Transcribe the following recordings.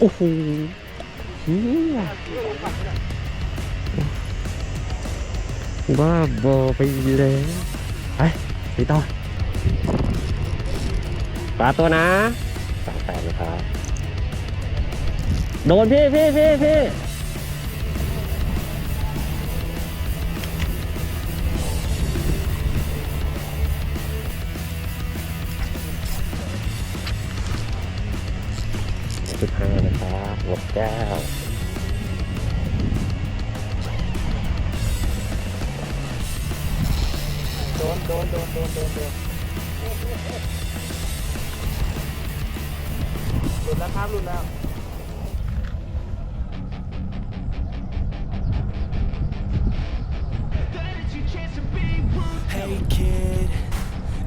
โอ้โหเฮียบ้าบอไปเลยไปไปต่อปลาตัวนะสามแปดนะครับ โดนพี่พี่พี่พี่ นะครับงบแก้ว โดนโดนโดนโดนโดนโดนหลุดแล้วครับหลุดแล้ว Hey kid,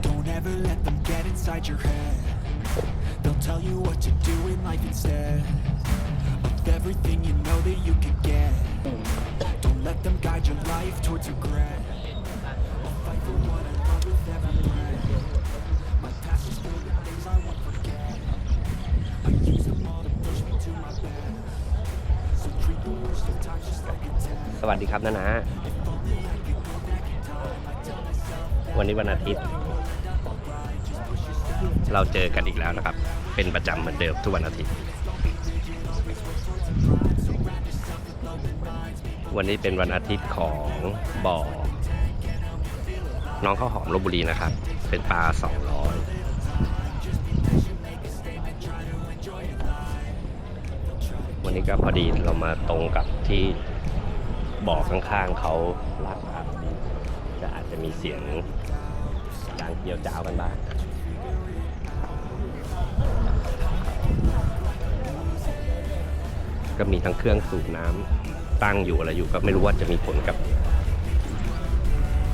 don't ever let them get inside your head. They'll tell you what to do in life instead of Everything you know that you could get. Don't let them guide your life towards regret. I'll fight for what I love with every breath. My past is filled with things I won't forget. I use them all to push me to my best. So treat the worst of times just like a test. สวัสดีครับนะนะวันนี้วันอาทิตย์ เราเจอกันอีกแล้วนะครับ เป็นประจำเหมือนเดิมทุกวันอาทิตย์ วันนี้เป็นวันอาทิตย์ของบ่อ น้องข้าวหอมลบบุรีนะครับ เป็นปลา 200วันนี้ก็พอดีเรามาตรงกับที่บ่อข้างๆเขาลากปลาพอดีจะอาจจะมีเสียงจางเกี่ยวจ้าวกันบ้างก็มีทั้งเครื่องสูบน้ำ ตั้งอยู่อะไรอยู่ก็ไม่รู้ว่าจะมีผลกับ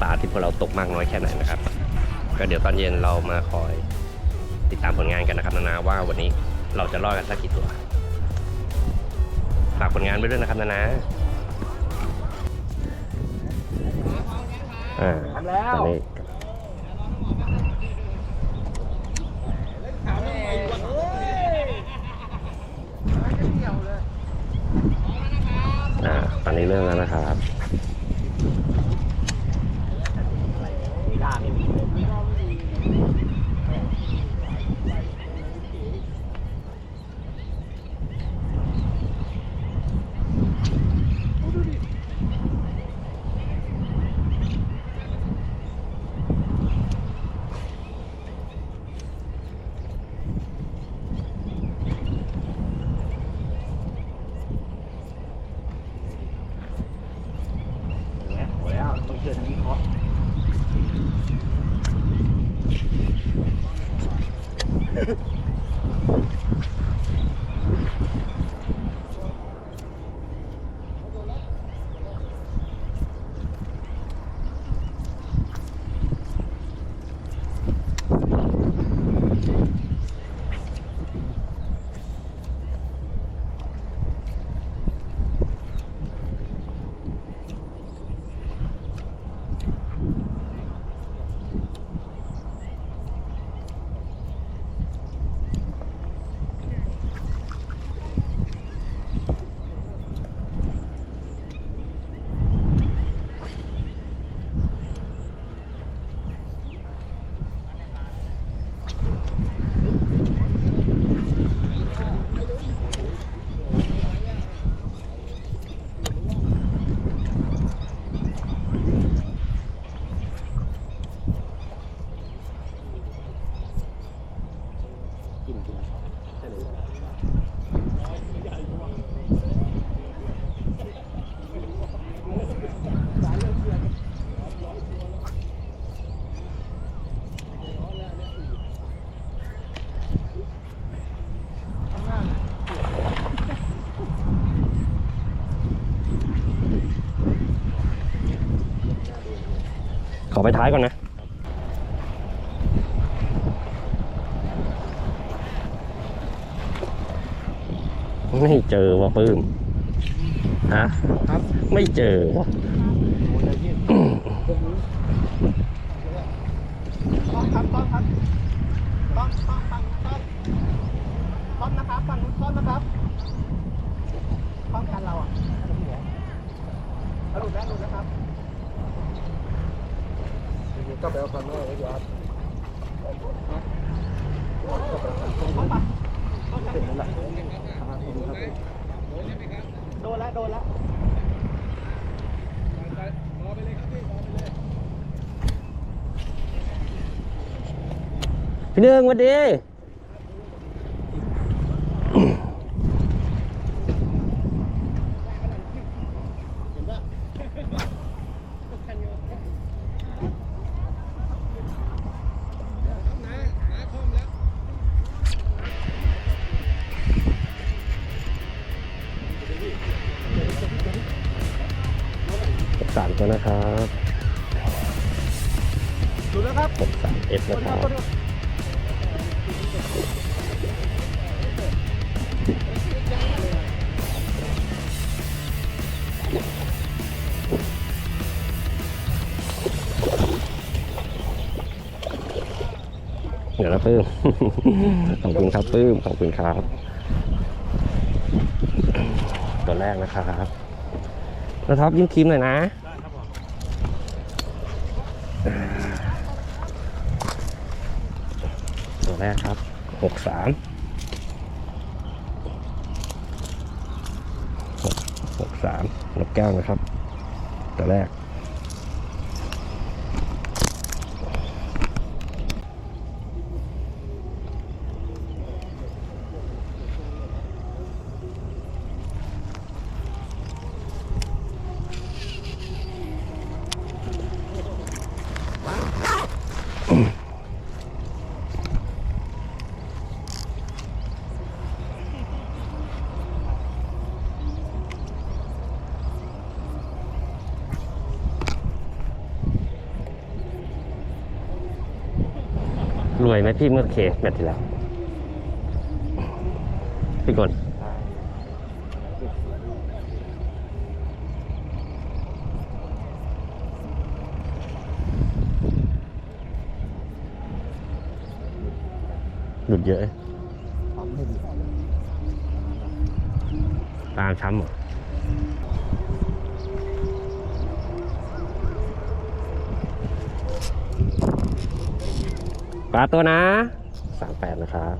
ปลาที่พวกเราตกมากน้อยแค่ไหนนะครับ ก็เดี๋ยวตอนเย็นเรามาคอยติดตามผลงานกันนะครับนานาว่าวันนี้เราจะรอดกันสักกี่ตัวฝากผลงานไว้ด้วยนะครับนานาอ่าทำแล้วตอนนี้ ตอนนี้เริ่มแล้วนะครับ โอ้แล้ว ต้องเชื่อทางนี้เคาะ ขอ ไปท้ายก่อนนะ ไม่เจอว่ะปื้มฮะครับไม่เจอว่ะต้องครับต้องครับต้องต้องต้องต้องต้องนะครับฝั่งนู้นต้องนะครับป้องกันเราอะหัวเอาหลุดแล้วหลุดแล้วครับ ก็ไปเอาคันโน่ไว้ยอดโดนแล้วโดนแล้วพี่หนึ่งวันดี ขอบคุณครับปื้มขอบคุณครับ ตัวแรกนะครับแล้วท็อปยิ้มครีมหน่อยนะตัวแรกครับหกสามหกหกสามนกแก้วนะครับ ตัวแรก วยไหมพี่เมื่อเคแมตช์ที่แล้วพี่กนหลุดเยอะ ตามช้ำเหรอ ปลาตัวนะสามแปดนะครับ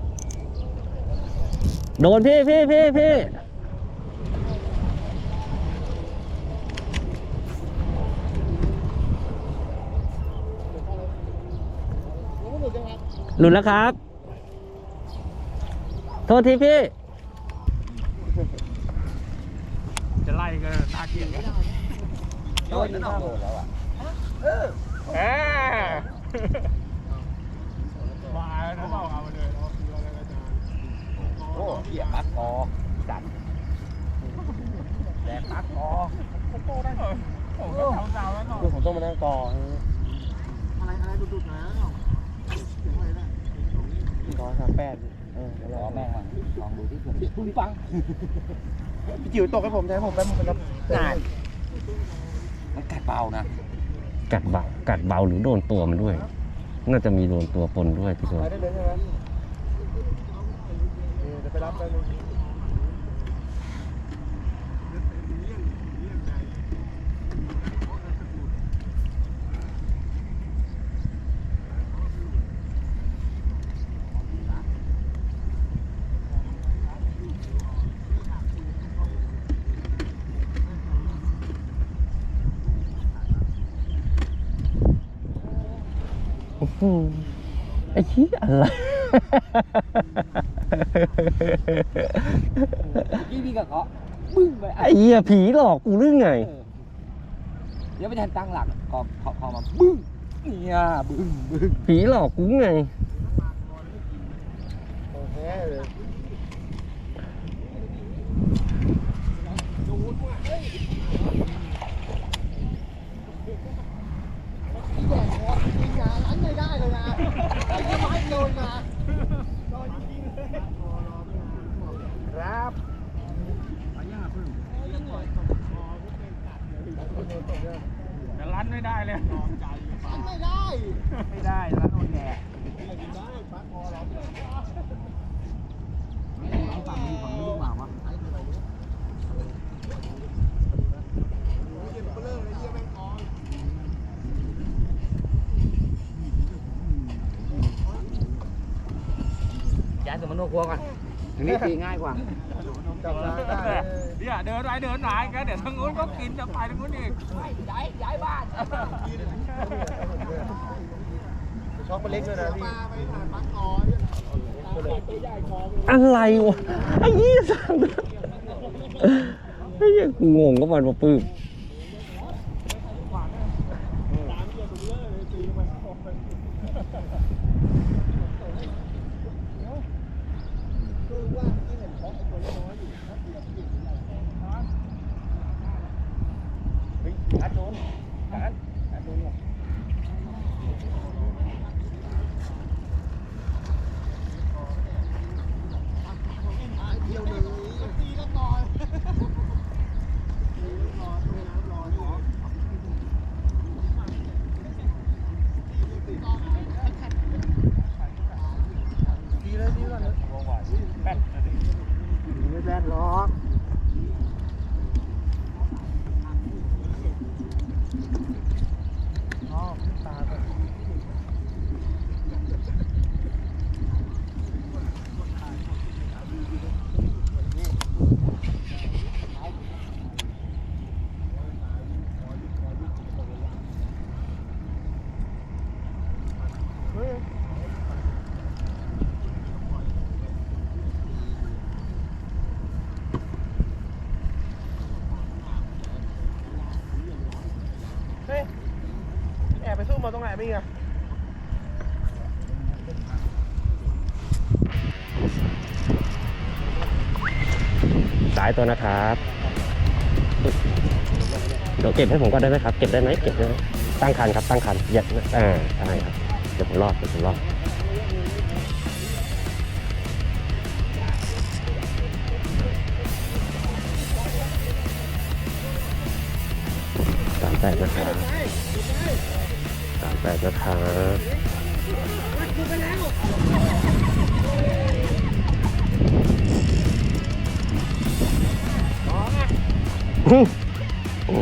โดนพี่พี่พี่พี่หลุดแล้วครับ โทษทีพี่ จะไล่ก็ตาเกียงกันโดนแล้วแล้วอะเออแหมมาแล้วเราเอาเลยเราคืออะไรกัน โอ้เหี้ยปักคอจัดแดกปักคอผมก็เสาๆแล้วเนาะคือผมต้องมานั่งกออะไรอะไรดุดๆนะเสียงอะไรนะกอสามแปดเออรอแม่งมาลองดูที่เพื่อนปุ้งปังพี่จิ๋วตกให้ผมใช้ผมแป๊บนึงครับงานมันกัดเบานะ กัดเบา กัดเบาหรือโดนตัวมันด้วย น่าจะมีโดนตัวปนด้วยพี่โซ ไปได้เลยใช่ไหมเออเดี๋ยวไปรับไปเลยไอ้ชี้ยอะไร พี่พี่กับเขาบึ้งไปไอ้เหี้ยผีหลอกกูหรือไง เดี๋ยวไม่ทันตั้งหลักก็เขาเขามาบึ้งเนี่ยบึ้งบึ้งผีหลอกกูไงโอเคเลย ครับแต่รันไม่ได้เลยไม่ได้ ไม่ได้รันโอนแดดฝั่งนี้ฝั่งนี้ดีกว่าวะย้ายสมนโนครัวก่อน ทีนี้ตีง่ายกว่าจับได้ได้เลยเนี่ยเดินไปเดินไหนกันเดี๋ยวทางนู้นก็กินจะไปทางนู้นอีกย้ายย้ายบ้านช็อกมันเล็กด้วยนะพี่อะไรวะไอ้ยี่สังไอ้ยี่งงก็มันมาปื้ม อัดโดนอัดอัดโดนหมด ดีเลยดีเลยแป้นไม่แป้นหรอกอ๋อตาแบบเฮ้ย เฮ้ย แอบไปสู้มาตรง ไม่ไงสายตัวนะครับเดี๋ยวเก็บให้ผมก่อนได้ไหมครับ เก็บได้ไหมเก็บได้ไหมตั้งคันครับ ตั้งคันอย่าอ่าใช่ครับ เดี๋ยวผมรอดเดี๋ยวผมรอดสามแปดนะครับ ปดนะครับโอ้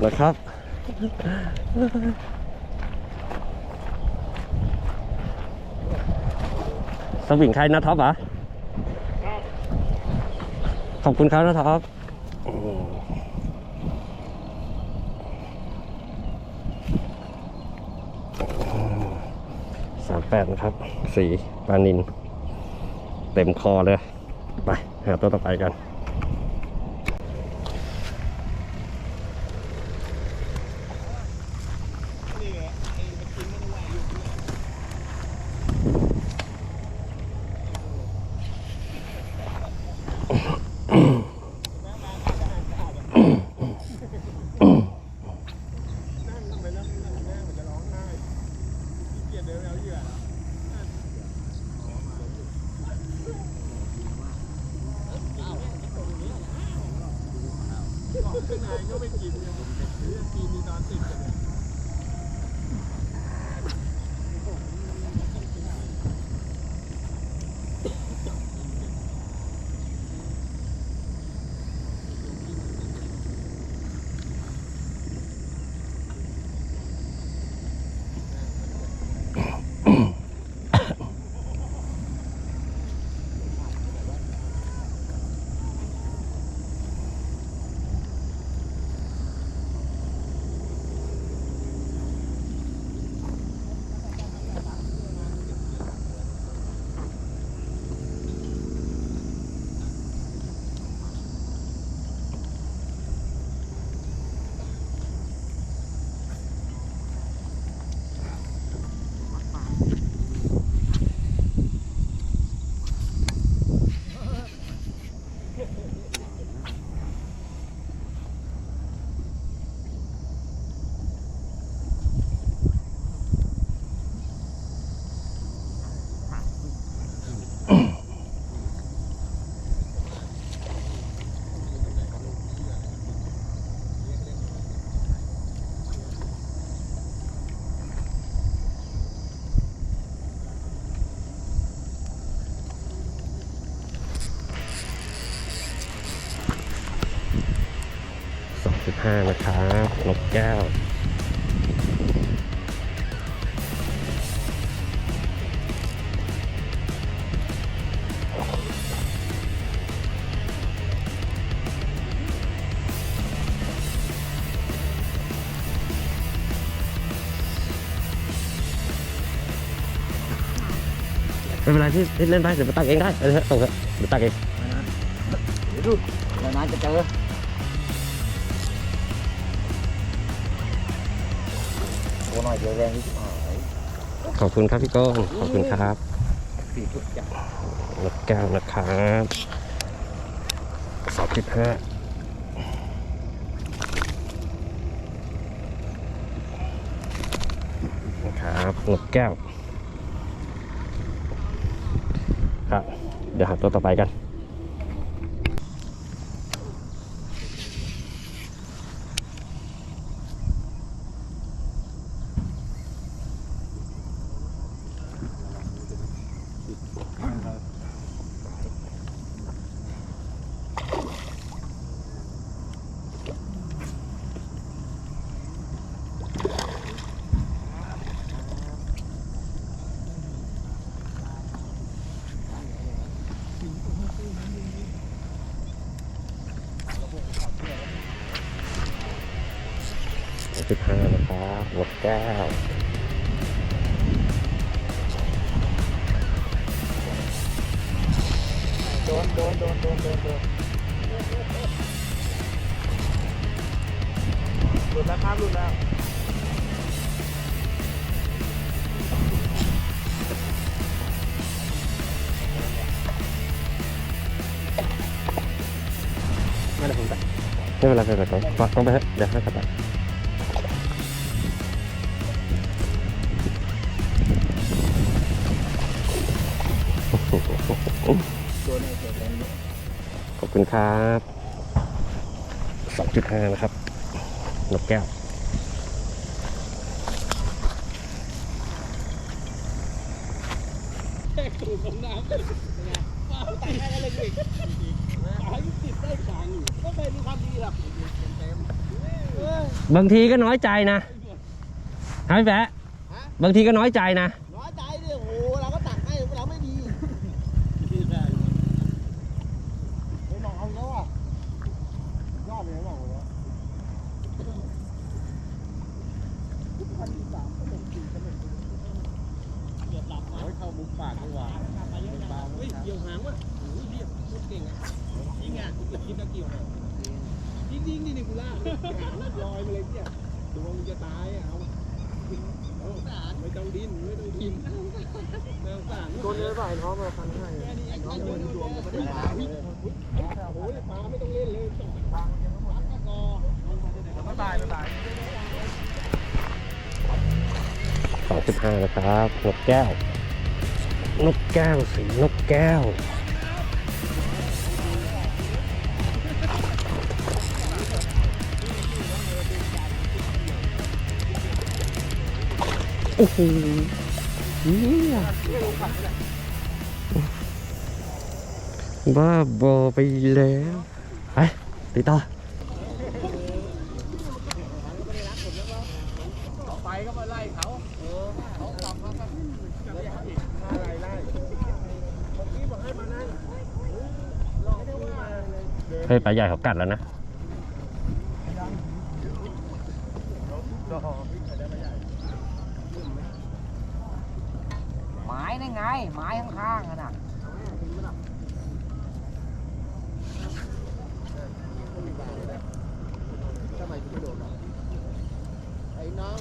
แปดแล้วครับ สวิงใครนะท็อปเหรอขอบคุณครับนะท็อปสามแปดนะครับ สีปลานิน เต็มคอเลย ไป หาตัวต่อไปกัน ข้างในก็ไม่กินเนี่ยกินมีนอนติดกัน 25 นะครับลบแก้วไม่เป็นไรที่เล่นไปเดี๋ยวมาตักเองได้เอดี๋ยวตักเอง เดี๋ยวดูเดี๋ยวน้าจะเจอ โอ้หน่อยเดียวแรงที่หายขอบคุณครับพี่โก้งขอบคุณครับสี่ทุกอย่างนกแก้วนะครับสองจุดห้านะครับนกแก้วครับเดี๋ยวหาตัวต่อไปกัน สิบห้านะครับนกแก้วโดนโดนโดนโดนโดนโดนหลุดแล้วครับหลุดแล้วไม่ได้ผมตัดไม่เป็นไรไม่เป็นไรต้องต้องไปเถอะเดี๋ยวให้ตัดโขอบคุณครับสองจุดห้านะครับ นกแก้วถูกลงน้ำเลยเป็นไงว้าวตายได้เลยอีกตายติดได้ขังก็เคยมีความดีหรอกเต็มเออบางทีก็น้อยใจนะฮะพี่แปะบางทีก็น้อยใจนะ น้อยใจเนี่ยโอ้โหเราก็ตักให้เราไม่มีไม่มองเอาแล้วอะยอดเลยนะบอกเลยว่าพันที่สามก็เป็นสี่ก็เป็น เกือบหลับนะ โอ้ยเข้ามุกปากดีกว่า มาเยอะจังเฮ้ยเกี่ยวหางวะโอ้ยเรียบโคตรเก่งอะจริงอะกูเกือบคิดแล้วเกี่ยวหางจริงจริงๆดินี่กูล่ากหางลอยมาเลยเนี่ยดวงจะตายอะเอาเอาไม่ ต้องดิ้นไม่ต้องกินน่าสารโดนเยอะไปน้องมาฟันให้น้องโดนดวงจะได้ปลาโอ้ยปลาไม่ต้องเล่นเลยส่งปลาปลากอไม่ตายไม่ตายสองจุดห้านะครับนกแก้วนกแก้วสีนกแก้ว โอ้โหเหี้ยบ้าบอไปแล้วไปติดต่อไปก็มาไล่เขาเออเขากลับมาก็จะไม่ให้ไล่ไล่เมื่อกี้บอกให้มานั่งรอเฮ้ยปลาใหญ่เขากัดแล้วนะ ไม้นั่นไง ไม้ข้างๆน่ะ ทำไมคุณไม่โดนหรอไอ้น้อง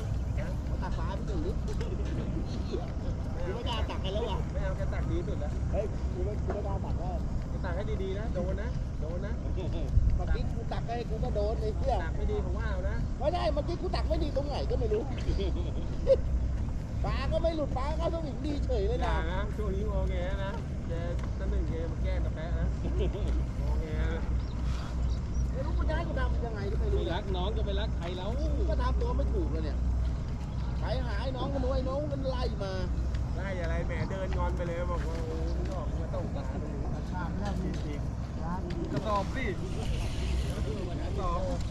มาตักปลาพี่หนึ่งนิดกูไม่กล้าตักกันแล้วว่ะ ไม่เอาแค่ตักดีสุดแล้ว เฮ้ยกูไม่กูไม่กล้าตักแล้ว จะตักให้ดีๆนะ โดนนะ โดนนะ เมื่อกี้กูตักให้กูก็โดนไอ้เหี้ย ตักไม่ดีผมว่าเอานะ ไม่ได้เมื่อกี้กูตักไม่ดีตรงไหนก็ไม่รู้ ปลาก็ไม่หลุดปลาก็ต้องอีกดีเฉยเลย อ นะ ย่านะช่วงนี้งอแงนะแกตั้งหนึ่งเกมมาแกล้งตะแปะนะงอแงนะไม่รู้กูจะให้กูทำยังไงก็ไม่รู้รักน้องจะไปรักใครแล้วก็ทำตัวไม่ถูกเลยเนี่ยไปหาไอ้น้องกันด้วยน้องมันไล่มาไล่อะไรแหมเดินงอนไปเลยบอกว่าโอ้มึงออกมาต้องปลาเลยชามแรกมีจริงกระสอบสิกระสอบ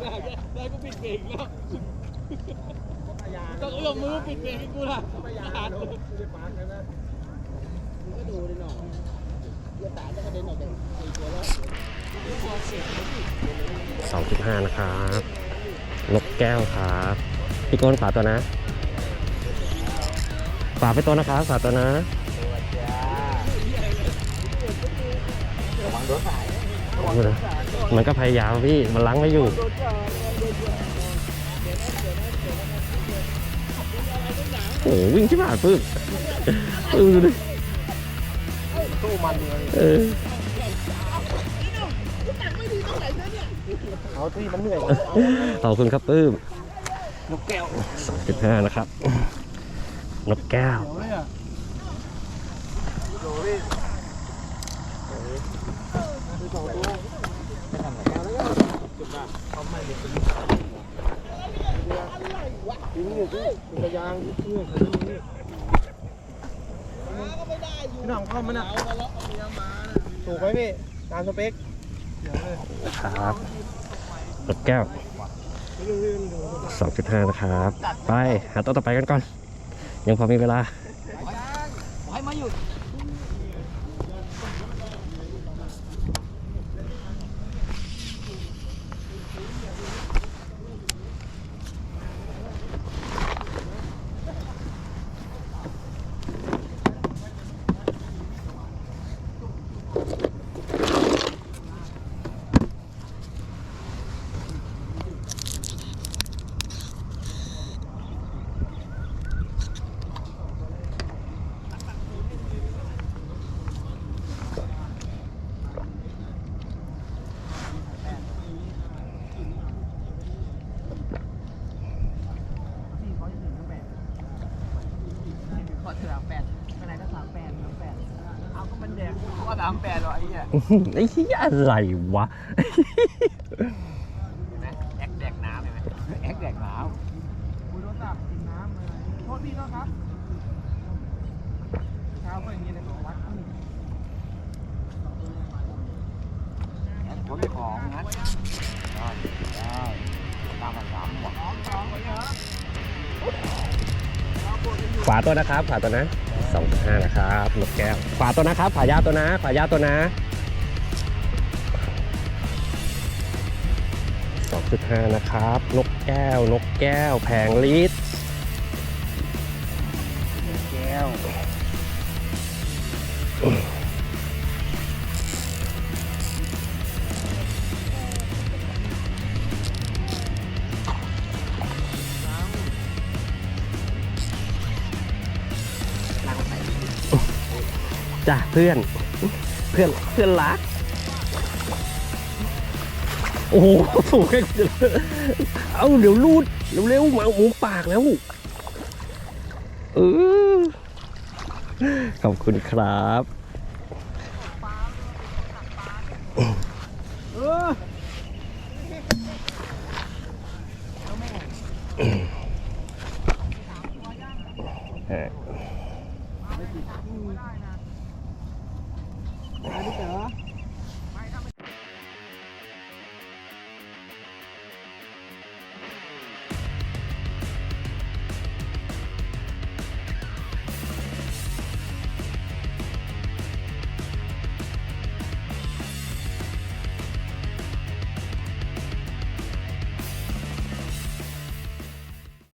ได้ได้กูปิดเบ รกแล้วต้องเอื้อมมือปิดเบรกให้กูล่ะขาดมึงก็ดูดิหน่อยเรือตาจะกระเด็นออกจากสี่ตัวแล้วสองจุดห้านะครับนกแก้วครับพี่โกนฝาตัวนะฝาไปตัวนะครับฝาตัวนะระวังรถสายมันก็พยายามพี่มันล้างไม่อยู่ โอ้โหวิ่งที่ผ่านปึ๊บปึ๊บดูดิสู้มันเลยเออเอาที่มันเหนื่อยขอบคุณครับปื้มนกแก้วสองจุดห้านะครับนกแก้ว ดูดิดูสองตัวไม่ทำอะไรแล้วก็จุดบ้าเขาไม่เด็กเป็นยิงอยู่ที่ กระยางนี่เขายิงนี่พี่น้องเข้ามานอะถูกไหมพี่ตามสเปคครับนกแก้วสองจุดห้านะครับ ไป หาตัวต่อไปกันก่อน ยังพอมีเวลา ขอเถอะแปดไปไหนก็สามแปดสามแปดเอาก็มันแดงกูว่าสามแปดหรอ ไอ้เหี้ยไอ้เหี้ยอะไรวะแอกแดกน้ำเลยไหมแอกแดกน้ำกูโทรศัพท์กินน้ำเลยโทษพี่โทษครับเช้าก็อย่างนี้เลยของวัดผมไม่ของงั้นได้ได้ตามมาสามหมดของของไปเถอะขวาตัวนะครับขวาตัวนะสองจุดห้านะครับนกแก้วขวาตัวนะครับขวายาวตัวนะขวายาวตัวนะ สองจุดห้านะครับ นกแก้ว นกแก้ว แผงลิตรแก้ว จ้ะเพื่อน เพื่อน เพื่อนรัก โอ้โหสูงเอาเดี๋ยวรูดเร็วๆมาหมูปากแล้วเออขอบคุณครับ